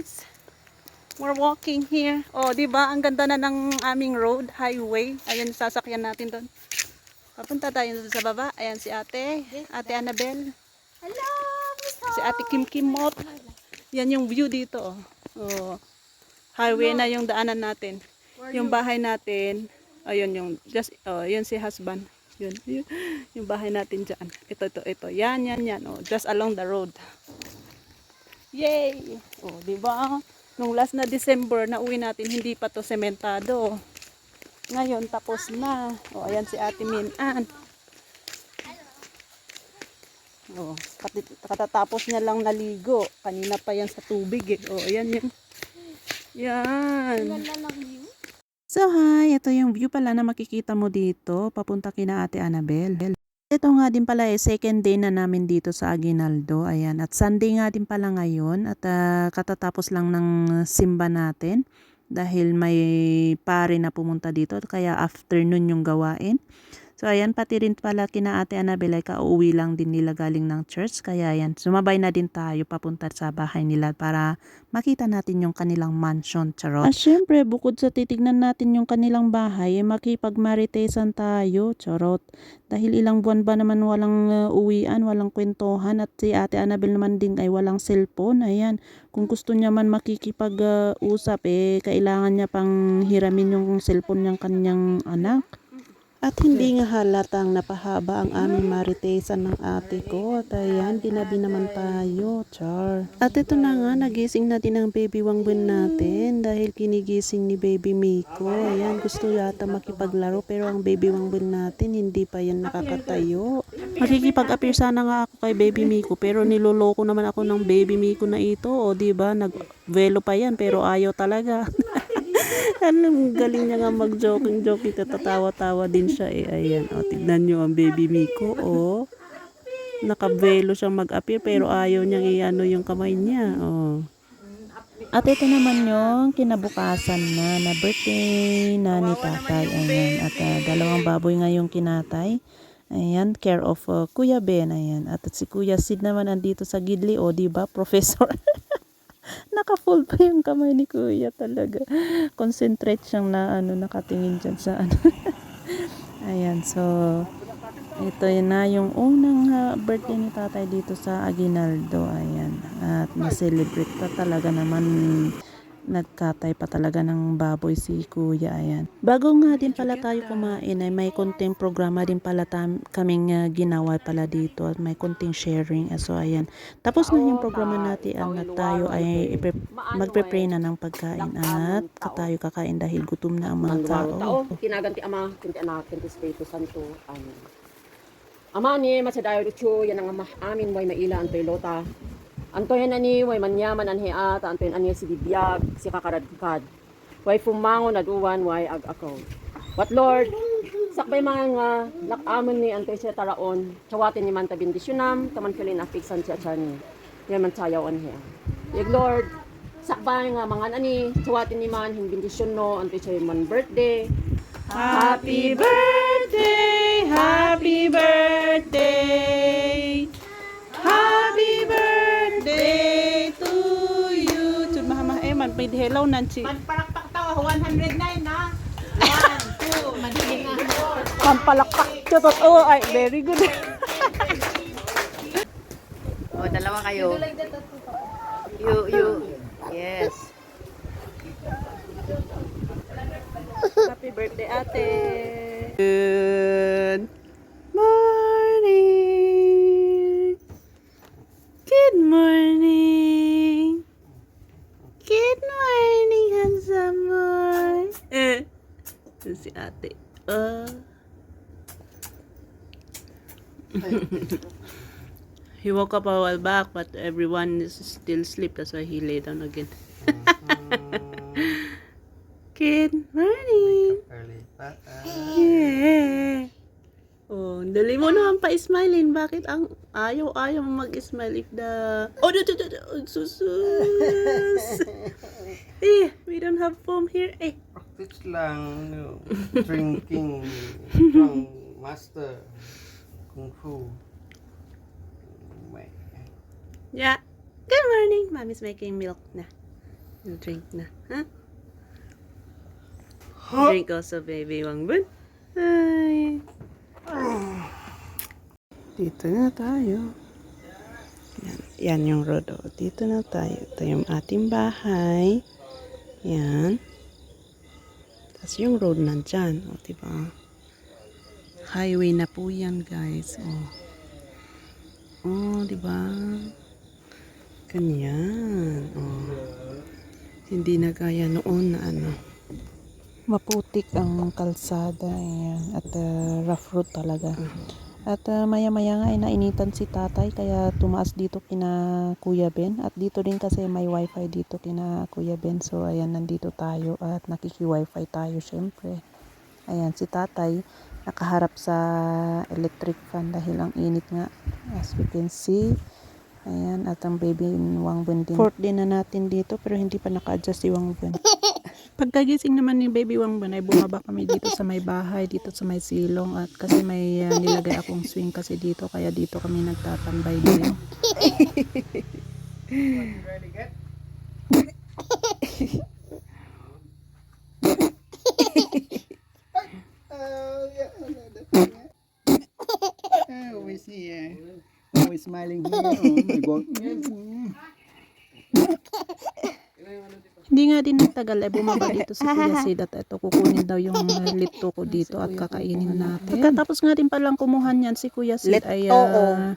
guys. We're walking here. Oh, 'di ba? Ang ganda na ng aming road, highway. Ayan sasakyan natin doon. Papunta tayo doon sa baba. Ayan si Ate, Ate Annabel. Hello, Si Ate Kim Kimot. Yan yung view dito. Oh. oh. Highway na yung daanan natin. Yung bahay natin. Ayun yung just oh, yun si husband. Yun, yun. Yung bahay natin diyan. Ito ito ito. Yan yan yan. Oh, just along the road. Yay! Oh, di ba? Nung last na December na uwi natin, hindi pa to sementado. Ngayon tapos na. Oh, ayan si Ate Minan. Oh, kati- katatapos niya lang naligo. Kanina pa yan sa tubig eh. Oh, ayan yan. Yan. So hi, ito yung view pala na makikita mo dito, papunta kina Ate Annabel. Ito nga din pala eh, second day na namin dito sa Aguinaldo. Ayan, at Sunday nga din pala ngayon at ah, katatapos lang ng simba natin dahil may pare na pumunta dito kaya afternoon yung gawain. So ayan, pati rin pala kina Ate Annabel ay kauwi lang din nila galing ng church. Kaya ayan, sumabay na din tayo papunta sa bahay nila para makita natin yung kanilang mansion, charot. At syempre, bukod sa titignan natin yung kanilang bahay, eh, makipagmaritesan tayo, charot. Dahil ilang buwan ba naman walang uh, uwian, walang kwentuhan at si Ate Annabel naman din ay walang cellphone. Ayan, kung gusto niya man makikipag-usap, eh, kailangan niya pang hiramin yung cellphone ng kanyang anak. At hindi nga halatang napahaba ang aming maritesan ng ate ko. At ayan, dinabi naman tayo, char. At ito na nga, nagising na din ang baby wangbin natin dahil kinigising ni baby Miko. Ayan, gusto yata makipaglaro pero ang baby wangbin natin hindi pa yan nakakatayo. Makikipag-appear sana nga ako kay baby Miko pero niloloko naman ako ng baby Miko na ito. O di ba nag-velo pa yan pero ayaw talaga. Anong galing niya nga mag-joking-joking, tatatawa-tawa din siya eh. Ayan, o, tignan niyo ang baby Miko, o. Nakabelo siyang mag-appear, pero ayaw niyang i-ano yung kamay niya, o. At ito naman yung kinabukasan na, na birthday na ni tatay. Ayan, at ah, dalawang baboy nga yung kinatay. Ayan, care of uh, Kuya Ben. Ayan, at, si Kuya Sid naman andito sa Gidli, o, di ba, professor. Naka-full pa yung kamay ni Kuya talaga. Concentrate siyang na ano nakatingin diyan sa ano. Ayan, so ito yun na yung unang ah, birthday ni tatay dito sa Aguinaldo. Ayan. At na-celebrate pa talaga naman nagkatay pa talaga ng baboy si kuya. Ayan. Bago nga din pala tayo kumain ay may konting programa din pala tam, kaming ah, ginawa pala dito at may konting sharing. Ah, So ayan. Tapos na yung programa natin at tayo ay magpe-pray na ng pagkain at tayo kakain dahil gutom na ang mga tao, kinaganti ama, kunti anak, kunti Espiritu Santo. Amen. Ama ni masadayo dicho, yan ang ama amin, way maila antoy lota. Antoy na ni, way manyaman anhiat, antoy ani si bibiyag, si kakaradkad. Way fumangon aduwan, way ag-akaw. But Lord, sakbay mga nga nakamon ni antoy siya taraon, chawatin ni man ta bendisyonam, taman kalin apiksan siya chani. Yan man sayaw anhiya. Yag Lord, sakbay nga mga ani, chawatin ni man hin bendisyon no, antoy siya man birthday, Happy birthday, hello nanchi. Magpalakpak tawa, 109 na. 1, 2, madilim nga. Pampalakpak chutot. Oh, ay very good. O, dalawa kayo. You, you. Yes. happy birthday ate. Good morning. Good morning. Good morning, handsome boy. Eh. Ito si ate. Uh. He woke up a while back, but everyone is still asleep. That's why he lay down again. Good morning. Early. Yeah. Oh, dali mo naman pa smilein. Bakit ang ayaw ayaw mo mag-smile if the Oh, do, do, do, do. Oh, susus. eh, we don't have foam here. Eh. Practice lang. No. Drinking from master kung fu. May. Yeah. Good morning. Mommy's making milk na. Drink na. Ha? Drink also, baby Wangbun. Ay. Dito na tayo. Yan, yan yung road. Oh. Dito na tayo. Ito yung ating bahay. Yan. Tapos yung road nandyan. O, diba? Highway na po yan, guys. O. Oh, diba? Ganyan. O. Hindi na gaya noon na ano. Maputik ang kalsada. Ayan. At uh, rough road talaga. At uh, maya-maya nga ay nainitan si tatay kaya tumaas dito kina Kuya Ben. At dito din kasi may wifi dito kina Kuya Ben. So ayan nandito tayo at nakiki-wifi tayo syempre. Ayan si tatay nakaharap sa electric fan dahil ang init nga as we can see. Ayan at ang baby Wangbun din. Fourth day na natin dito pero hindi pa naka-adjust si Wangbun. Pagkagising naman ni Baby Wangbun ay bumaba kami dito sa may bahay, dito sa may silong at kasi may uh, nilagay akong swing kasi dito kaya dito kami nagtatambay din. always here. Always smiling here. Oh my God. Hindi nga din nagtagal ay bumaba dito si Kuya Sid at ito kukunin daw yung uh, lito ko dito at kakainin natin. Pagkatapos nga din palang kumuha niyan si Kuya Sid ay uh,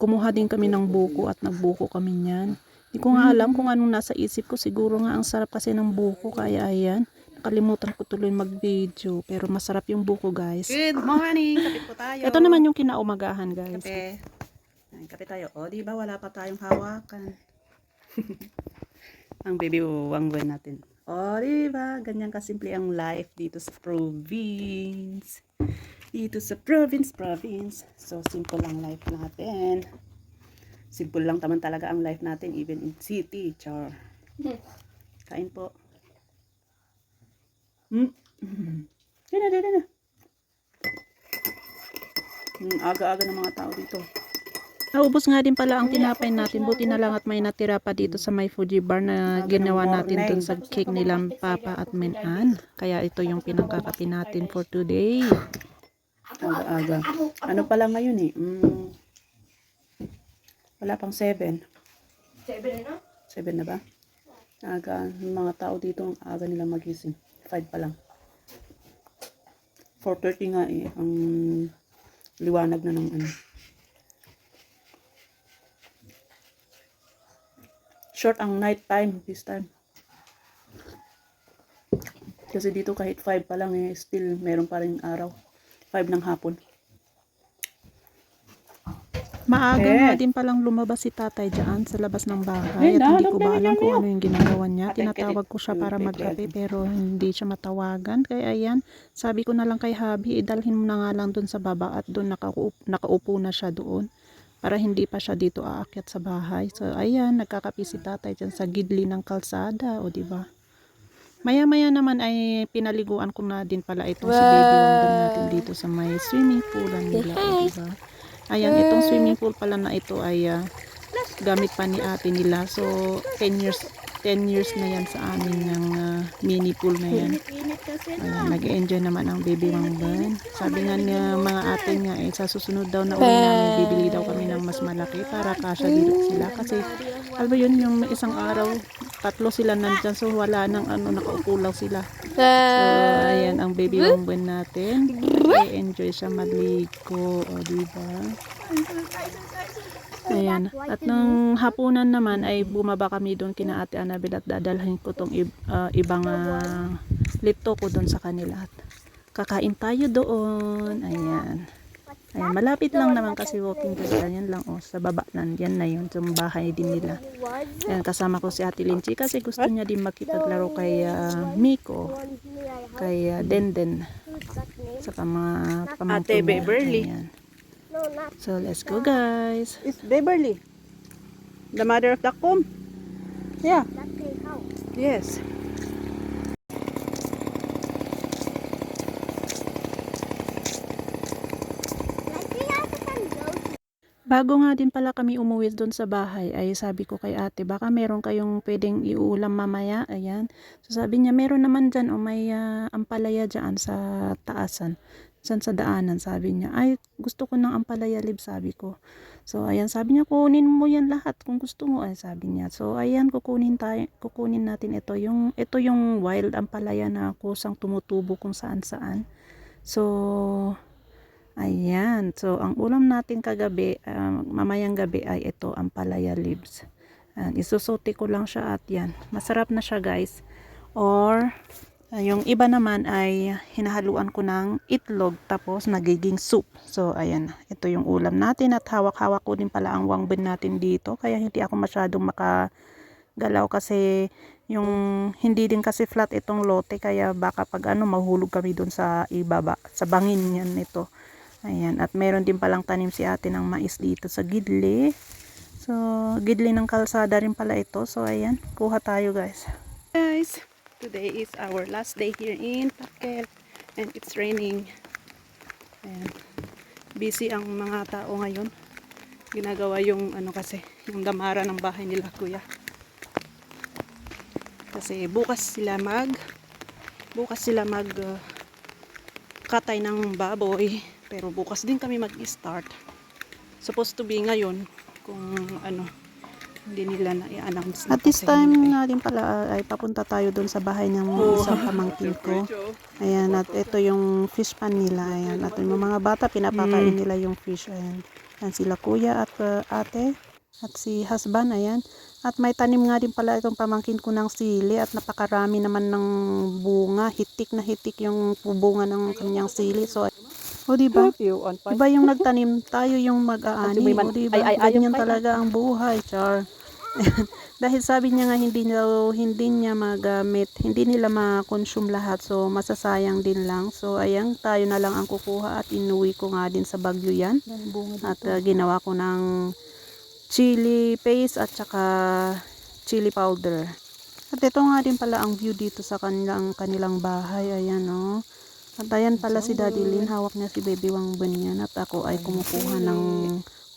kumuha din kami ng buko at nagbuko kami niyan. Hindi ko nga alam kung anong nasa isip ko. Siguro nga ang sarap kasi ng buko kaya ayan. Nakalimutan ko tuloy mag-video pero masarap yung buko guys. Good morning. Kape po tayo. Ito naman yung kinaumagahan guys. Kape. Ay, kape tayo. O, di ba wala pa tayong hawakan? ang baby Wangbun natin. O, di ba? Ganyan kasimple ang life dito sa province. Dito sa province, province. So, simple ang life natin. Simple lang taman talaga ang life natin even in city. Char. Kain po. Hmm. Dina, dina, dina. Hmm, aga-aga ng mga tao dito. Naubos nga din pala ang tinapay natin. Buti na lang at may natira pa dito sa may Fuji bar na ginawa natin dun sa cake nilang Papa at Menan. Kaya ito yung pinangkakapi natin for today. Aga-aga. Ano pala ngayon eh? Mm, wala pang 7. 7 na? 7 na ba? Aga. Yung mga tao dito, ang aga nilang magising. 5 pa lang. 4.30 nga eh. Ang liwanag na ng ano. Short ang night time this time. Kasi dito kahit 5 pa lang eh, still meron pa rin araw. 5 ng hapon. Maaga Eh. nga din palang lumabas si tatay dyan sa labas ng bahay. At hindi ko ba alam kung ano yung ginagawa niya. Tinatawag ko siya para magkape pero hindi siya matawagan. Kaya ayan, sabi ko na lang kay Habi, idalhin mo na nga lang dun sa baba at dun nakaupo, nakaupo na siya doon. Para hindi pa siya dito aakyat sa bahay. So ayan, nagkakape si tatay dyan sa gidli ng kalsada. O di ba? Maya-maya naman ay pinaliguan ko na din pala itong si baby natin dito sa may swimming pool nila. O diba? Ayan, itong swimming pool pala na ito ay ah, gamit pa ni ate nila. So, 10 years 10 years na yan sa amin ng ah, mini pool na yan. Ayan, nag-enjoy naman ang baby Wangbon. Sabi nga ng mga ate niya, eh, sa susunod daw na uwi namin, bibili daw kami ng mas malaki para kasya dito sila. Kasi, alam yun, yung isang araw, tatlo sila nandyan. So, wala nang ano, nakaupo lang sila. So, ayan ang baby Wangbon natin. enjoy siya maligo. O, diba? Ayan. At nung hapunan naman ay bumaba kami doon kina Ate Annabel at dadalhin ko tong ah, ibang uh, lito ko doon sa kanila. At kakain tayo doon. Ayan. Ayan, malapit lang naman kasi walking distance yan lang oh, sa baba nan yan na yun, yung bahay din nila. Ayan, kasama ko si Ate Linchi kasi gusto niya din makipaglaro kay ah, Miko, kay ah, Denden, sa mga pamangkin Ate. Beverly. Ayan. So, let's go guys. It's Beverly. The mother of the comb. Yeah. Yes. Bago nga din pala kami umuwi doon sa bahay, ay sabi ko kay ate, baka meron kayong pwedeng iulam mamaya. Ayan. So sabi niya, meron naman dyan o may ah, ampalaya dyan sa taasan. Dyan sa daanan, sabi niya. Ay, gusto ko ng ampalaya lib, sabi ko. So ayan, sabi niya, kunin mo yan lahat kung gusto mo. Ay, sabi niya. So ayan, kukunin, tayo, kukunin natin ito. Yung, ito yung wild ampalaya na kusang tumutubo kung saan saan. So, Ayan. So, ang ulam natin kagabi, ah, mamayang gabi ay ito, ang palaya leaves. Ayan, isusuti ko lang siya at yan. Masarap na siya guys. Or, ah, yung iba naman ay hinahaluan ko ng itlog tapos nagiging soup. So, ayan. Ito yung ulam natin at hawak-hawak ko din pala ang wangbin natin dito. Kaya hindi ako masyadong makagalaw kasi yung hindi din kasi flat itong lote kaya baka pag ano mahulog kami doon sa ibaba sa bangin yan nito Ayan, at meron din palang tanim si ate ng mais dito sa gidli. So, gidli ng kalsada rin pala ito. So, ayan, kuha tayo guys. Guys, today is our last day here in Tapkel and it's raining. Ayan. Busy ang mga tao ngayon. Ginagawa yung ano kasi, yung damara ng bahay nila kuya. Kasi bukas sila mag bukas sila mag uh, katay ng baboy. Pero bukas din kami mag-start. Supposed to be ngayon kung ano hindi nila na i-announce At this time nga din pala ah, ay papunta tayo doon sa bahay ng isang pamangkin ko. Ayan, at ito yung fish pan nila. Ayan, at yung mga bata pinapakain nila yung fish. Ayan, Ayan sila kuya at ah, ate at si husband. Ayan. At may tanim nga din pala itong pamangkin ko ng sili at napakarami naman ng bunga. Hitik na hitik yung bunga ng kanyang sili. So, o diba? Curfew on Iba yung nagtanim, tayo yung mag-aani. O diba? ay- ay- Ganyan talaga ang buhay, char. Dahil sabi niya nga hindi daw hindi niya magamit, hindi nila ma-consume lahat. So masasayang din lang. So ayan, tayo na lang ang kukuha at inuwi ko nga din sa Bagyo yan. At uh, ginawa ko ng chili paste at saka chili powder. At ito nga din pala ang view dito sa kanilang kanilang bahay. Ayan oh. At ayan pala si Daddy Lin, hawak niya si Baby Wang Bunyan at ako ay kumukuha ng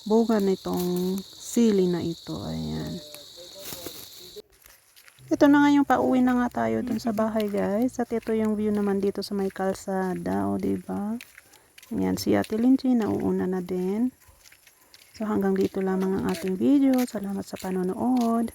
bunga nitong sili na ito. Ayan. Ito na nga yung pauwi na nga tayo dun sa bahay guys. At ito yung view naman dito sa may kalsada. O diba? Ayan si Ate Linchi, nauuna na din. So hanggang dito lamang ang ating video. Salamat sa panonood.